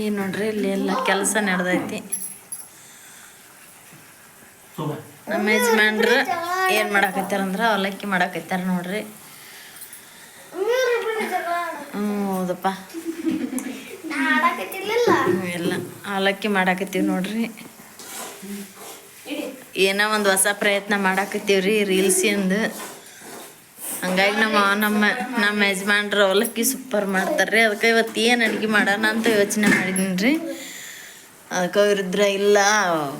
ಈ ನೋಡ್ರಿ ಇಲ್ಲಿ ಎಲ್ಲ ಕೆಲಸ ನಡೆದೈತಿ. ನಮ್ಮ ಯಜಮಾನ್ರು ಏನು ಮಾಡಾಕತ್ತಾರ ಅಂದ್ರೆ ಅವಲಕ್ಕಿ ಮಾಡಾಕತ್ತಾರ ನೋಡ್ರಿ. ಹ್ಞೂ ಹೌದಪ್ಪ. ಇಲ್ಲ ಎಲ್ಲ ಅವಲಕ್ಕಿ ಮಾಡಾಕತ್ತೀವಿ ನೋಡ್ರಿ. ಏನೋ ಒಂದು ಹೊಸ ಪ್ರಯತ್ನ ಮಾಡಾಕತ್ತೀವ್ರಿ ರೀ ರೀಲ್ಸಿಂದು. ಹಂಗಾಗಿ ನಮ್ಮ ನಮ್ಮ ನಮ್ಮ ಯಜಮಾನ್ರು ಅವಲಕ್ಕಿ ಸೂಪರ್ ಮಾಡ್ತಾರೆ ಅದಕ್ಕೆ ಇವತ್ತು ಏನು ಅಡುಗೆ ಮಾಡೋಣ ಅಂತ ಯೋಚನೆ ಮಾಡಿದ್ದೀನಿ ರೀ ಅದಕ್ಕೆ ಅವ್ರಿದ್ರೆ ಇಲ್ಲ,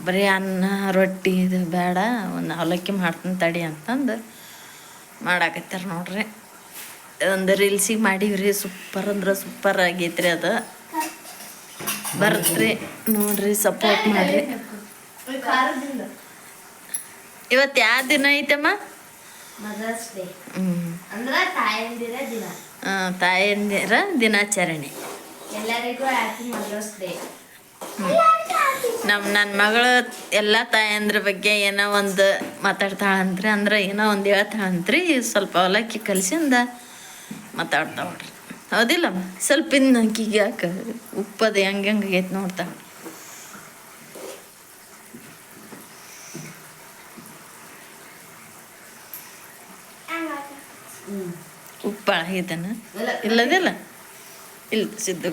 ಬರೀ ಅನ್ನ, ರೊಟ್ಟಿ ಇದು ಬೇಡ, ಒಂದು ಅವಲಕ್ಕಿ ಮಾಡ್ತೀನಿ ತಡಿ ಅಂತಂದು ಮಾಡಾಕತ್ತಾರ ನೋಡ್ರಿ. ಒಂದು ರೀಲ್ಸಿಗೆ ಮಾಡೀವ್ರಿ ಸೂಪರ್ ಅಂದ್ರೆ ಸೂಪರ್ ಆಗೈತ್ರಿ ಅದು. ಬರ್ತ್ರಿ ನೋಡ್ರಿ ಸಪೋರ್ಟ್ ಮಾಡ್ರಿ. ಇವತ್ತು ಯಾವ ದಿನ ಐತಮ್ಮ? Mother's day. ಹ್ಞೂ ತಾಯಂದಿರ ದಿನ. ತಾಯಂದಿರ ದಿನಾಚರಣೆ. ಎಲ್ಲರಿಗೂ ಹ್ಯಾಪಿ ಮದರ್ಸ್ ಡೇ ನಮ್ಮ ನನ್ನ ಮಗಳು ಎಲ್ಲ ತಾಯಂದ್ರ ಬಗ್ಗೆ ಏನೋ ಒಂದು ಮಾತಾಡ್ತಾಳಂತ್ರಿ ಅಂದ್ರೆ ಏನೋ ಒಂದು ಹೇಳ್ತಾಳಂತ್ರಿ ಸ್ವಲ್ಪ ಅವಲಕ್ಕಿ ಕಲಿಸಿಂದ ಮಾತಾಡ್ತಾವ್ರಿ ಹೌದಿಲ್ಲಮ್ಮ? ಸ್ವಲ್ಪ ಇನ್ನು ಆಕಿಗೆ ಯಾಕೆ ಉಪ್ಪದು ಹೆಂಗೆ ಹೆಂಗೆ ಆಗೈತೆ ನೋಡ್ತಾಳೆ. ಆಗೈತನ ಇಲ್ಲದಿಲ್ಲ ಇಲ್ಲ. ಸಿದ್ದು.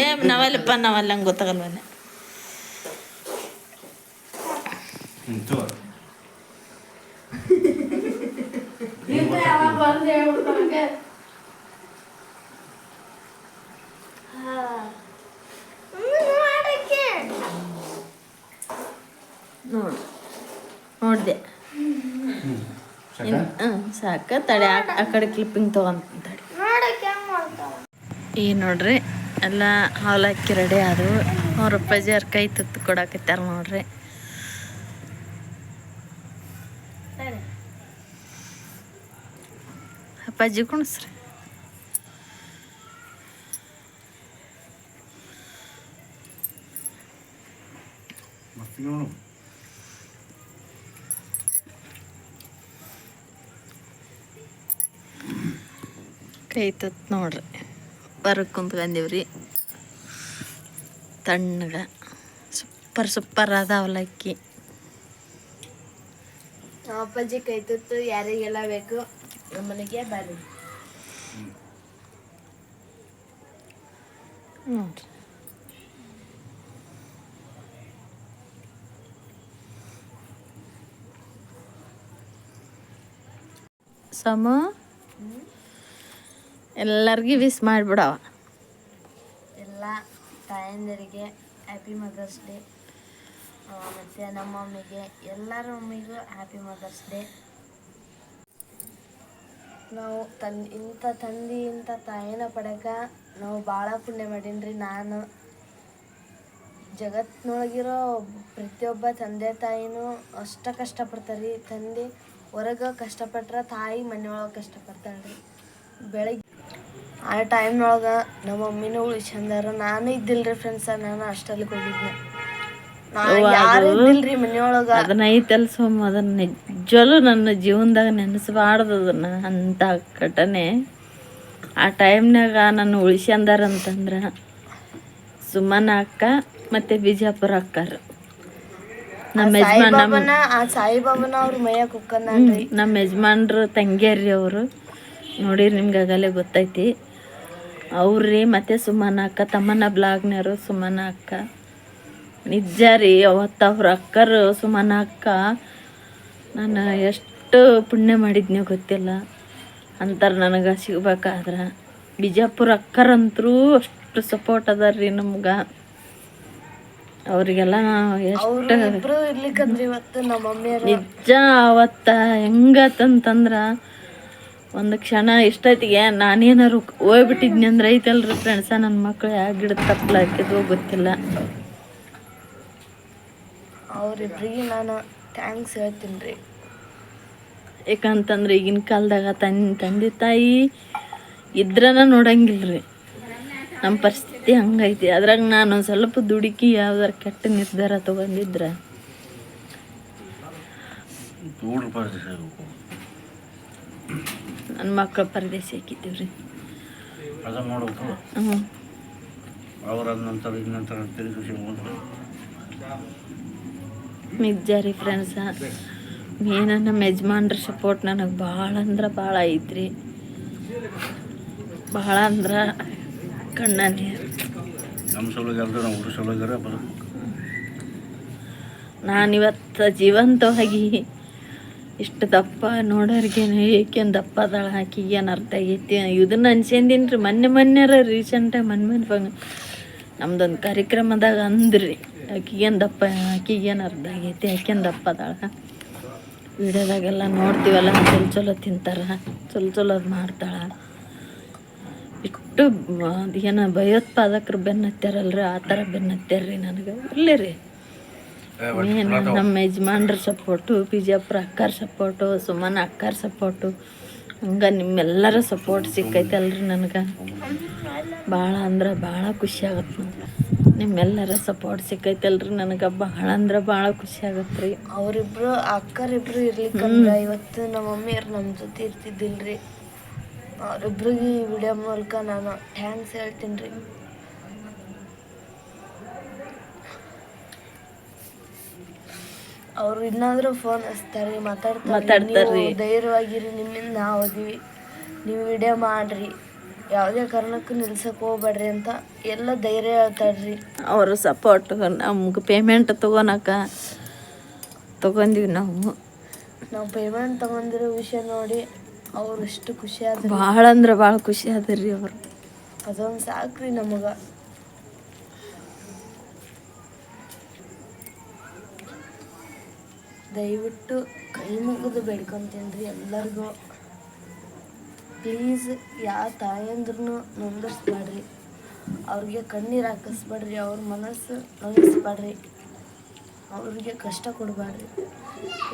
ಏ ನಾವಲ್ಲಪ್ಪ ನಾವಲ್ಲ ಹಂಗೆ ಗೊತ್ತಾಗಲ್ವಲ್ಲ ನೋಡಿ. ನೋಡಿದೆ. ಹ್ಞೂ ಸಾಕ? ತಡೆ ಆ ಆ ಕಡೆ ಕ್ಲಿಪ್ಪಿಂಗ್ ತೊಗೊಂತ ತಡಿ ಈ ನೋಡ್ರಿ ಎಲ್ಲ ಹಾಕಿ ರೆಡಿ ಆದವು. ಅವ್ರ ಅಪ್ಪಾಜಿ ಅವ್ರ ಕೈ ತುತ್ತು ಕೊಡಾಕತ್ತಾರ ನೋಡ್ರಿ. ಅಪ್ಪಾಜಿ ಕುಣಿಸ್ರಿ. ಕೈ ತುತ್ತು ನೋಡ್ರಿ. ಹೊರಗೆ ಬಂದಿವ್ರಿ. ತಣ್ಣಗ ಸೂಪರ್ ಸೂಪರ್ ಅದ ಅವಲಕ್ಕಿ. ನಮ್ಮ ಅಪ್ಪಾಜಿ ಕೈ ತುತ್ತು ಯಾರಿಗೆಲ್ಲ ಬೇಕು ನಮ್ಮನೆಗೆ ಬರ್ರಿ. ನೋಡ್ರಿ ಸಮ? ಎಲ್ಲರಿಗೂ ವಿಸ್ ಮಾಡಿಬಿಡವ ಎಲ್ಲ ತಾಯಂದಿರಿಗೆ ಹ್ಯಾಪಿ ಮದರ್ಸ್ ಡೇ ಮತ್ತು ನಮ್ಮ ಮಮ್ಮಿಗೆ ಎಲ್ಲರ ಮಮ್ಮಿಗೂ ಹ್ಯಾಪಿ ಮದರ್ಸ್ ಡೇ ನಾವು ತನ್, ಇಂಥ ತಂದೆ, ಇಂಥ ತಾಯಿನ ಪಡಕ ನಾವು ಭಾಳ ಪುಣ್ಯ ಮಾಡೀನಿ ನಾನು ಜಗತ್ತಿನೊಳಗಿರೋ ಪ್ರತಿಯೊಬ್ಬ ತಂದೆ ತಾಯಿನೂ ಅಷ್ಟ ಕಷ್ಟಪಡ್ತಾರೆ. ರೀ ತಂದೆ ಹೊರಗೆ ಕಷ್ಟಪಟ್ರೆ ತಾಯಿ ಮನೆಯೊಳಗೆ ಕಷ್ಟಪಡ್ತಾಳೆ ರೀ ಬೆಳಗ್ಗೆ ಆ ಟೈಮ್ನೊಳಗೆ ನಮ್ಮ ಮಮ್ಮಿನೂ ಉಳಿಸ್ಕೊಂಡಾರ ನಾನು ಇದ್ದಿಲ್ರಿ ಫ್ರೆಂಡ್ಸ ನಾನು ಅಷ್ಟಲ್ಲಿ ಹೋಗಿದ್ದೆ. ನಾನು ಯಾರು ಅದು- ಇದ್ದಿಲ್ರಿ ಮನೆಯೊಳಗೆ. ಅದನ್ನ ಐತಲ್ ಸೋಮ ಅದನ್ನ ನಿಜವಲ್ಲೂ ನನ್ನ ಜೀವನದಾಗ ನೆನೆಸಬಾರ್ದು ಅದನ್ನ ಅಂತ ಘಟನೆ. ಆ ಟೈಮ್ನಾಗ ನನ್ನ ಉಳಿಸ್ಯಂದಾರ ಅಂತಂದ್ರ ಸುಮ್ಮನ ಅಕ್ಕ ಮತ್ತೆ ಬಿಜಾಪುರ ಅಕ್ಕಾರ. ನಮ್ಮ ಯಜಮಾನ್ ನಮ್ಮ ಆ ಸಾಯಿಬಾಬನ ಅವ್ರ ಮೈಯ ಕುಕ್ಕಂದ್ರಿ ನಮ್ಮ ಯಜಮಾನ್ರು ತಂಗಿಯರ್ರಿ ಅವರು. ನೋಡಿರಿ ನಿಮ್ಗೆ ಆಗಲೇ ಗೊತ್ತೈತಿ. ಅವ್ರಿ ಮತ್ತೆ ಸುಮನ ಅಕ್ಕ ತಮ್ಮನ ಬ್ಲಾಗ್ನರು ಸುಮನ ಅಕ್ಕ. ನಿಜ ರೀ ಅವತ್ತು ಅವ್ರ ಅಕ್ಕರು ಸುಮನ ಅಕ್ಕ. ನಾನು ಎಷ್ಟು ಪುಣ್ಯ ಮಾಡಿದ್ನೋ ಗೊತ್ತಿಲ್ಲ. ಅಂತಾರೆ ನನಗೆ ಸಿಗ್ಬೇಕಾದ್ರೆ. ಬಿಜಾಪುರ ಅಕ್ಕರಂತರೂ ಅಷ್ಟು ಸಪೋರ್ಟ್ ಅದಾರ ರೀ ನಮ್ಗೆ. ಅವರಿಗೆಲ್ಲ ಎಷ್ಟು ನಿಜ ಅವತ್ತ ಹೆಂಗತ್ತಂತಂದ್ರ ಒಂದು ಕ್ಷಣ ಇಷ್ಟೊತ್ತಿಗೆ ನಾನೇನಾರು ಹೋಗ್ಬಿಟ್ಟಿದ್ನಿ ಅಂದ್ರೆ ಐತಲ್ರಿ ಫ್ರೆಂಡ್ಸ ನನ್ನ ಮಕ್ಳು ಯಾವ ಗಿಡ ತಪ್ಪಲ ಹಾಕಿದ್ವೋ ಗೊತ್ತಿಲ್ಲ. ಅವ್ರಿಬ್ರಿಗೆ ನಾನು ಥ್ಯಾಂಕ್ಸ್ ಹೇಳ್ತೀನಿ ರೀ ಯಾಕಂತಂದ್ರೆ ಈಗಿನ ಕಾಲದಾಗ ತನ್ನ ತಂದೆ ತಾಯಿ ಇದ್ರನ ನೋಡಂಗಿಲ್ರಿ. ನಮ್ಮ ಪರಿಸ್ಥಿತಿ ಹಂಗೈತಿ. ಅದ್ರಾಗ ನಾನು ಸ್ವಲ್ಪ ದುಡುಕಿ ಯಾವ್ದಾರ ಕೆಟ್ಟ ನಿರ್ಧಾರ ತಗೊಂಡಿದ್ರೆ. ನನ್ನ ಮಕ್ಕಳ ಪರದೇಶ ಹಾಕಿದ್ದೀವ್ರಿ. ಅದ ಮಾಡಬೇಕು ಹ್ಞೂ ಅವ್ರ ನಂತರ ಇದ ನಂತರ ನಿಜ ರೀ ಫ್ರೆಂಡ್ಸ ಮೇನ ನಮ್ಮ ಯಜಮಾನ್ರ ಸಪೋರ್ಟ್ ನನಗೆ ಭಾಳ ಅಂದ್ರೆ ಭಾಳ ಐತ್ರಿ. ಭಾಳ ಅಂದ್ರೆ ಕಣ್ಣ ನೀರು ನಮ್ಮ ಸಲುವಾಗಿ ಅಲ್ದ್ರೆ ನಾವು ಊರ ಸಲುವಾಗಿರ ಬದುಕು ನಾನಿವತ್ತು ಜೀವಂತವಾಗಿ ಇಷ್ಟು ದಪ್ಪ ನೋಡೋರಿಗೇನು ಏಕೇನು ದಪ್ಪ ಅದಾಳ ಆಕಿಗೆ ಏನು ಅರ್ಥ ಆಗೈತಿ ಇದನ್ನ ಅನ್ಸ್ಯಂದಿನಿ ರೀ ಮೊನ್ನೆ ಮೊನ್ನೆರ ರೀಸೆಂಟಾಗಿ ಮೊನ್ನೆ ಮೊನ್ನೆ ಫಂಗ್ ನಮ್ದೊಂದು ಕಾರ್ಯಕ್ರಮದಾಗ ಅಂದ್ರಿ. ಆಕಿಗೇನು ದಪ್ಪ ಆಕಿಗೇನು ಅರ್ಧ ಆಗೈತಿ ಆಕೇನು ದಪ್ಪ ಅದಾಳ. ವಿಡಿಯೋದಾಗೆಲ್ಲ ನೋಡ್ತೀವಲ್ಲ, ಚಲೋ ಚಲೋ ತಿಂತಾರ, ಚಲೋ ಚಲೋ ಅದು ಮಾಡ್ತಾಳ. ಇಷ್ಟು ಏನು ಭಯೋತ್ಪಾದಕರು ಬೆನ್ನತ್ತಾರಲ್ರಿ, ಆ ಥರ ಬೆನ್ನತ್ತಾರ್ರಿ ನನಗೆ. ಇಲ್ಲೇ ರೀ ಏನು ನಮ್ಮ ಯಜಮಾನ್ರ ಸಪೋರ್ಟು ಬಿಜಾಪುರ ಅಕ್ಕಾರ ಸಪೋರ್ಟು ಸುಮನ ಅಕ್ಕಾರ ಸಪೋರ್ಟು ಹಂಗೆ ನಿಮ್ಮೆಲ್ಲರ ಸಪೋರ್ಟ್ ಸಿಕ್ಕೈತಲ್ರಿ ನನಗೆ. ಭಾಳ ಅಂದ್ರೆ ಭಾಳ ಖುಷಿ ಆಗತ್ತೆ ನಿಮ್ಮೆಲ್ಲರ ಸಪೋರ್ಟ್ ಸಿಕ್ಕೈತಲ್ರಿ ನನಗೆ. ಭಾಳ ಅಂದ್ರೆ ಭಾಳ ಖುಷಿ ಆಗತ್ತೆ ರೀ ಅವರಿಬ್ರು ಅಕ್ಕರಿಬ್ರು ಇರ್ಲಿಕ್ಕಂದ್ರೆ ಇವತ್ತು ನಮ್ಮ ಮಮ್ಮಿಯವ್ರು ನಮ್ಮ ಜೊತೆ ಇರ್ತಿದ್ದಿಲ್ರಿ. ಅವ್ರಿಬ್ರಿಗೆ ಈ ವಿಡಿಯೋ ಮೂಲಕ ನಾನು ಥ್ಯಾಂಕ್ಸ್ ಹೇಳ್ತೀನಿ ರೀ ಅವ್ರು ಇನ್ನಾದ್ರೂ ಫೋನ್ ಹಚ್ತಾರೆ ಮಾತಾಡ್ತಾರೆ. ಮಾತಾಡ್ತಾರ್ರಿ. ಧೈರ್ಯವಾಗಿರಿ ನಿಮ್ಮಿಂದ ನಾವು ಅದೀವಿ ನೀವು ವಿಡಿಯೋ ಮಾಡ್ರಿ. ಯಾವುದೇ ಕಾರಣಕ್ಕೂ ನಿಲ್ಸಕ್ಕೆ ಹೋಗ್ಬೇಡ್ರಿ ಅಂತ ಎಲ್ಲ ಧೈರ್ಯ ಹೇಳ್ತಾರ್ರಿ. ಅವರು ಸಪೋರ್ಟ್ ನಮ್ಗೆ ಪೇಮೆಂಟ್ ತೊಗೊಳಕ ತಗೊಂಡಿವಿ ನಾವು. ನಾವು ಪೇಮೆಂಟ್ ತಗೊಂಡಿರೋ ವಿಷಯ ನೋಡಿ ಅವ್ರು ಎಷ್ಟು ಖುಷಿ ಆದ ಭಾಳ ಅಂದ್ರೆ ಭಾಳ ಖುಷಿ ಅದ ರೀ ಅವರು. ಅದೊಂದು ಸಾಕ್ರಿ ನಮಗೆ. ದಯವಿಟ್ಟು ಕೈ ಮುಗಿದು ಬೇಡ್ಕೊಂತೀನಿ ಎಲ್ಲರಿಗೂ. ಪ್ಲೀಸ್ ಯಾವ ತಾಯಂದ್ರೂ ನೊಂದರ್ಸ್ಬೇಡ್ರಿ ಅವ್ರಿಗೆ ಕಣ್ಣೀರು ಹಾಕಿಸ್ಬೇಡ್ರಿ, ಅವ್ರ ಮನಸ್ಸು ನೋಯಿಸ್ಬೇಡ್ರಿ. ಅವ್ರಿಗೆ ಕಷ್ಟ ಕೊಡಬೇಡ್ರಿ.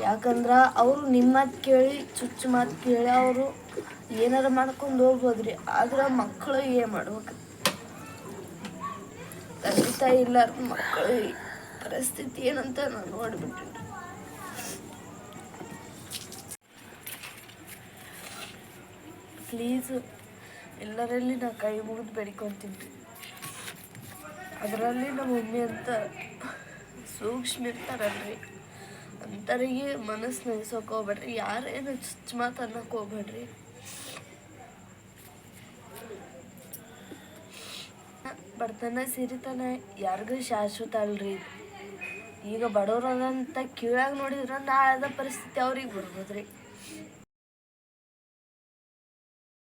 ಯಾಕಂದ್ರೆ ಅವರು ನಿಮ್ಮ ಮಾತು ಕೇಳಿ, ಚುಚ್ಚು ಮಾತು ಕೇಳಿ ಅವರು ಏನಾರು ಮಾಡ್ಕೊಂಡು ಹೋಗ್ಬೋದ್ರಿ. ಆದ್ರೆ ಮಕ್ಕಳು ಏನು ಮಾಡ್ಬೇಕು? ತಾಯಿ ಇಲ್ಲ ಮಕ್ಕಳು. ಪರಿಸ್ಥಿತಿ ಏನಂತ ನಾನು ನೋಡ್ಬಿಟ್ಟಿನಿ ಪ್ಲೀಸ್ ಎಲ್ಲರಲ್ಲಿ ನಾ ಕೈ ಮುಗಿದು ಬೇಡ್ಕೊಂತೀನಿ. ಅದರಲ್ಲಿ ನಮ್ಮ ಮಮ್ಮಿ ಅಂತ ಸೂಕ್ಷ್ಮ ಇರ್ತಾರಲ್ರಿ. ಅಂಥವ್ರಿಗೆ ಮನಸ್ಸು ನೆನೆಸೋಕೆ ಹೋಗ್ಬೇಡ್ರಿ. ಯಾರೇನು ಚುಚ್ಚು ಮಾತು ಅನ್ನೋಕೆ ಹೋಗ್ಬೇಡ್ರಿ. ಬಡತನ ಸಿರಿತನ ಯಾರಿಗೂ ಶಾಶ್ವತ ಅಲ್ರಿ. ಈಗ ಬಡವ್ರದಂತ ಕೀಳಾಗಿ ನೋಡಿದ್ರೆ ನಾಳೆ ಪರಿಸ್ಥಿತಿ ಅವ್ರಿಗೆ ಬರ್ಬೋದ್ರಿ